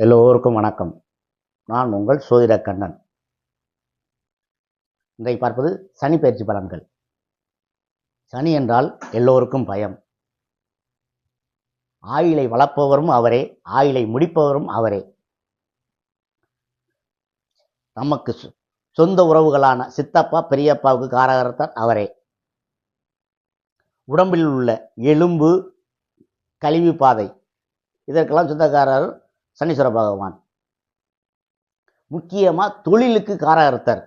எல்லோருக்கும் வணக்கம். நான் உங்கள் சோதிட கண்ணன். இன்றைக்கு பார்ப்பது சனி பயிற்சி பலன்கள். சனி என்றால் எல்லோருக்கும் பயம். ஆயிலை வளர்ப்பவரும் அவரே ஆயிலை முடிப்பவரும் அவரே. நமக்கு சொந்த உறவுகளான சித்தப்பா பெரியப்பாவுக்கு காரகர்த்தர் அவரே. உடம்பில் உள்ள எலும்பு கழிவு பாதை இதற்கெல்லாம் சொந்தக்காரர் சனீஸ்வர பகவான். முக்கியமாக தொழிலுக்கு காரகர்த்தர்.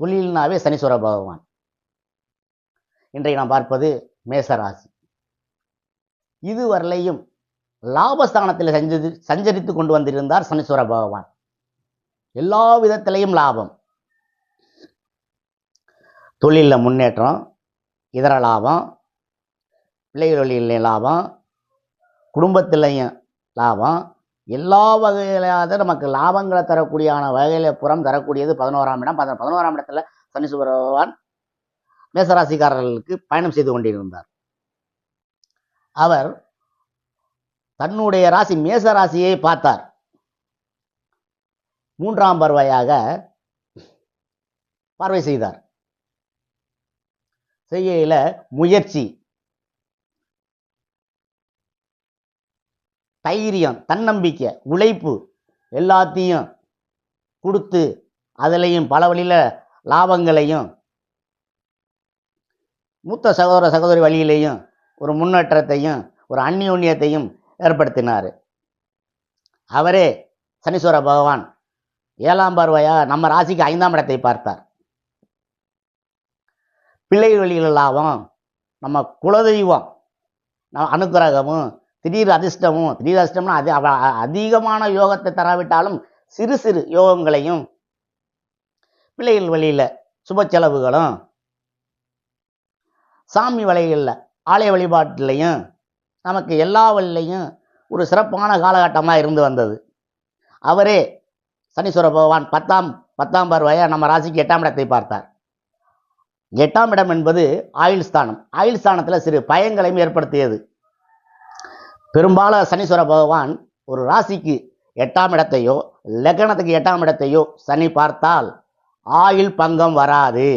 தொழில்னாவே சனீஸ்வர பகவான். இன்றைக்கு நாம் பார்ப்பது மேசராசி. இதுவரையிலையும் லாபஸ்தானத்தில் சஞ்சரி சஞ்சரித்து கொண்டு வந்திருந்தார் சனீஸ்வர பகவான். எல்லா விதத்திலையும் லாபம். தொழிலில் முன்னேற்றம் இதர லாபம் பிள்ளைகளில் லாபம் குடும்பத்திலையும் லாபம் எல்லா வகையிலாவது நமக்கு லாபங்களை தரக்கூடியான வகையில புறம் தரக்கூடியது பதினோராம் இடம். பதினோராம் இடத்துல சனி பகவான் மேசராசிக்காரர்களுக்கு பயணம் செய்து கொண்டிருந்தார். அவர் தன்னுடைய ராசி மேச ராசியை பார்த்தார். மூன்றாம் பருவையாக பார்வை செய்தார். செய்கையில முயற்சி தைரியம் தன்னம்பிக்கை உழைப்பு எல்லாத்தையும் கொடுத்து அதுலேயும் பல வழியில் லாபங்களையும் மூத்த சகோதர சகோதரி வழியிலையும் ஒரு முன்னேற்றத்தையும் ஒரு அந்நியோன்யத்தையும் ஏற்படுத்தினார். அவரே சனீஸ்வர பகவான். ஏழாம் பார்வையா நம்ம ராசிக்கு ஐந்தாம் இடத்தை பார்த்தார். பிள்ளை வழியில் லாபம் நம்ம குலதெய்வம் நம்ம அனுக்கிரகமும் திடீர் அதிர்ஷ்டமும் திடீர் அதிர்ஷ்டம்னா அது அவ- அதிகமான யோகத்தை தராவிட்டாலும் சிறு சிறு யோகங்களையும் பிள்ளைகள் வழியில் சுப செலவுகளும் சாமி வழிகளில் ஆலய வழிபாட்டிலையும் நமக்கு எல்லா வழியிலையும் ஒரு சிறப்பான காலகட்டமாக இருந்து வந்தது. அவரே சனீஸ்வர பகவான் பத்தாம் பத்தாம் பார்வையா நம்ம ராசிக்கு எட்டாம் இடத்தை பார்த்தார். எட்டாம் இடம் என்பது ஆயுள் ஸ்தானம். ஆயுள் ஸ்தானத்தில் சிறு பயங்களையும் ஏற்படுத்தியது. பெரும்பாலும் சனீஸ்வர பகவான் ஒரு ராசிக்கு எட்டாம் இடத்தையோ லக்னத்துக்கு எட்டாம் இடத்தையோ சனி பார்த்தால் ஆயுள் பங்கம் வராது.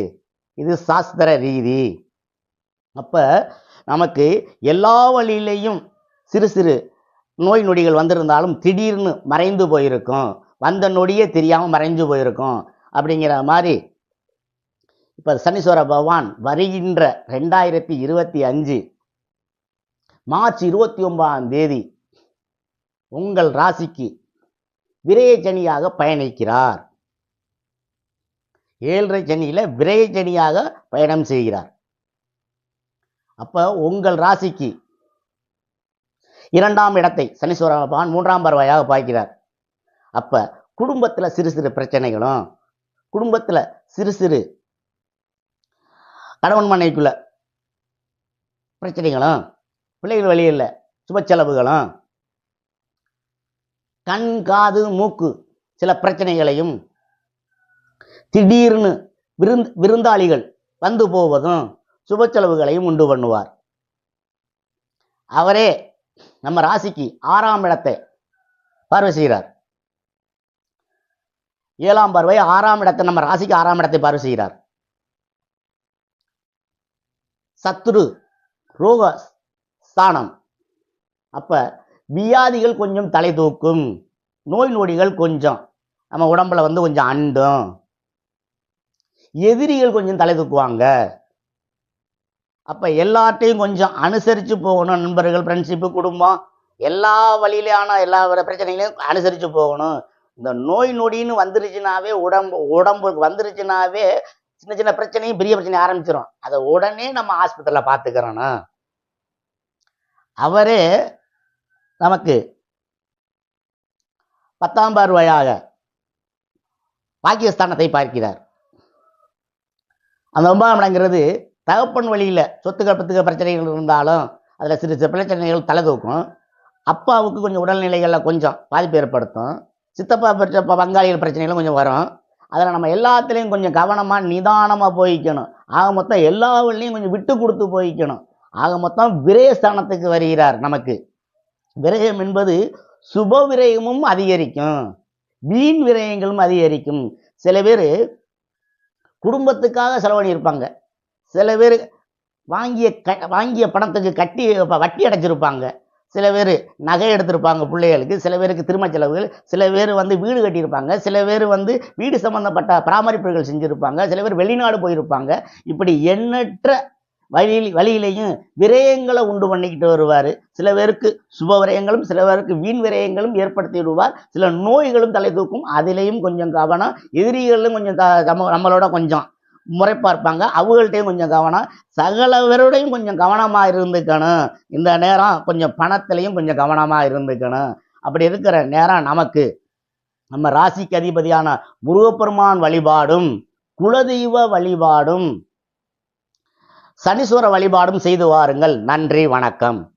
இது சாஸ்திர ரீதி. அப்போ நமக்கு எல்லா வழியிலையும் சிறு சிறு நோய் நொடிகள் வந்திருந்தாலும் திடீர்னு மறைந்து போயிருக்கும். வந்த நொடியே தெரியாமல் மறைஞ்சு போயிருக்கும். அப்படிங்கிற மாதிரி இப்போ சனீஸ்வர பகவான் வருகின்ற ரெண்டாயிரத்தி இருபத்தி அஞ்சு மார்ச் இருபத்தி ஒன்பதாம் தேதி உங்கள் ராசிக்கு விரயஜனியாக பயணிக்கிறார். ஏழரை சனியில விரயஜனியாக பயணம் செய்கிறார். அப்போ உங்கள் ராசிக்கு இரண்டாம் இடத்தை சனீஸ்வர பகவான் மூன்றாம் பருவாயாக பார்க்கிறார். அப்போ குடும்பத்தில் சிறு சிறு பிரச்சனைகளும் குடும்பத்தில் சிறு சிறு கணவன் மனைவிக்குள்ள பிரச்சனைகளும் பிள்ளைகள் வழியில் சுப செலவுகளும். கண் காது மூக்கு சில பிரச்சனைகளையும் திடீர்னு விருந் விருந்தாளிகள் வந்து போவதும் சுப செலவுகளையும் உண்டு பண்ணுவார். அவரே நம்ம ராசிக்கு ஆறாம் இடத்தை பார்வை செய்கிறார். ஏழாம் பார்வை ஆறாம் இடத்தை நம்ம ராசிக்கு ஆறாம் இடத்தை பார்வை செய்கிறார். சத்துரு ரோக ஸ்தானம். அப்போ வியாதிகள் கொஞ்சம் தலை தூக்கும். நோய் நொடிகள் கொஞ்சம். நம்ம உடம்புல வந்து கொஞ்சம் அண்டும். எதிரிகள் கொஞ்சம் தலை தூக்குவாங்க. அப்போ எல்லாத்தையும் கொஞ்சம் அனுசரித்து போகணும் நண்பர்கள் ஃப்ரெண்ட்ஷிப்பு குடும்பம். எல்லா வழியிலான எல்லா பிரச்சனைகளையும் அனுசரித்து போகணும். இந்த நோய் நொடின்னு வந்துருச்சுனாவே உடம்பு உடம்புக்கு வந்துருச்சுனாவே சின்ன சின்ன பிரச்சனையும் பெரிய பிரச்சனை ஆரம்பிச்சிடும் அதை உடனே நம்ம ஆஸ்பத்திரியில் பார்த்துக்கிறோன்னா அவரே நமக்கு பத்தாம் பார்வையாக பாக்கியஸ்தானத்தை பார்க்கிறார். அந்த ஒன்பதாம் இடங்கிறது தகப்பன் வழியில் சொத்துக்கள் பத்துக்க பிரச்சனைகள் இருந்தாலும் அதில் சிறு சிறு பிரச்சனைகள் தலை தூக்கும் அப்பாவுக்கு கொஞ்சம் உடல்நிலைகளில் கொஞ்சம் பாதிப்பு ஏற்படுத்தும். சித்தப்பா பிரச்சனை பங்காளிகள் பிரச்சனைகளும் கொஞ்சம் வரும். அதில் நம்ம எல்லாத்துலேயும் கொஞ்சம் கவனமாக நிதானமாக போய்க்கணும். ஆக மொத்தம் எல்லா வழிலையும் கொஞ்சம் விட்டு கொடுத்து போய்க்கணும். ஆக மொத்தம் விரயஸ்தானத்துக்கு வருகிறார் நமக்கு. விரயம் என்பது சுப விரயமும் அதிகரிக்கும். வீண் விரயங்களும் அதிகரிக்கும். சில பேர் குடும்பத்துக்காக செலவழியிருப்பாங்க சில பேர் வாங்கிய க வாங்கிய பணத்துக்கு கட்டி வட்டி அடைச்சிருப்பாங்க. சில பேர் நகை எடுத்திருப்பாங்க பிள்ளைகளுக்கு. சில பேருக்கு திருமண செலவுகள். சில பேர் வந்து வீடு கட்டியிருப்பாங்க. சில பேர் வந்து வீடு சம்மந்தப்பட்ட பராமரிப்புகள் செஞ்சுருப்பாங்க. சில பேர் வெளிநாடு போயிருப்பாங்க. இப்படி எண்ணற்ற வழியில் வழியிலையும் விரயங்களை உண்டு பண்ணிக்கிட்டு வருவார். சில பேருக்கு சுப விரயங்களும் சில பேருக்கு வீண் விரயங்களும் ஏற்படுத்தி விடுவார். சில நோய்களும் தலை தூக்கும். அதிலையும் கொஞ்சம் கவனம். எதிரிகளும் கொஞ்சம் க- நம்மளோட கொஞ்சம் முறைப்பா இருப்பாங்க. அவங்கள்ட்டையும் கொஞ்சம் கவனம். சகலவரோடையும் கொஞ்சம் கவனமாக இருந்துக்கணும். இந்த நேரம் கொஞ்சம் பணத்திலையும் கொஞ்சம் கவனமாக இருந்துக்கணும். அப்படி இருக்கிற நேரம் நமக்கு நம்ம ராசிக்கு அதிபதியான முருகப்பெருமான் வழிபாடும் குலதெய்வ வழிபாடும் சனீஸ்வர வழிபாடும் செய்து வாருங்கள். நன்றி வணக்கம்.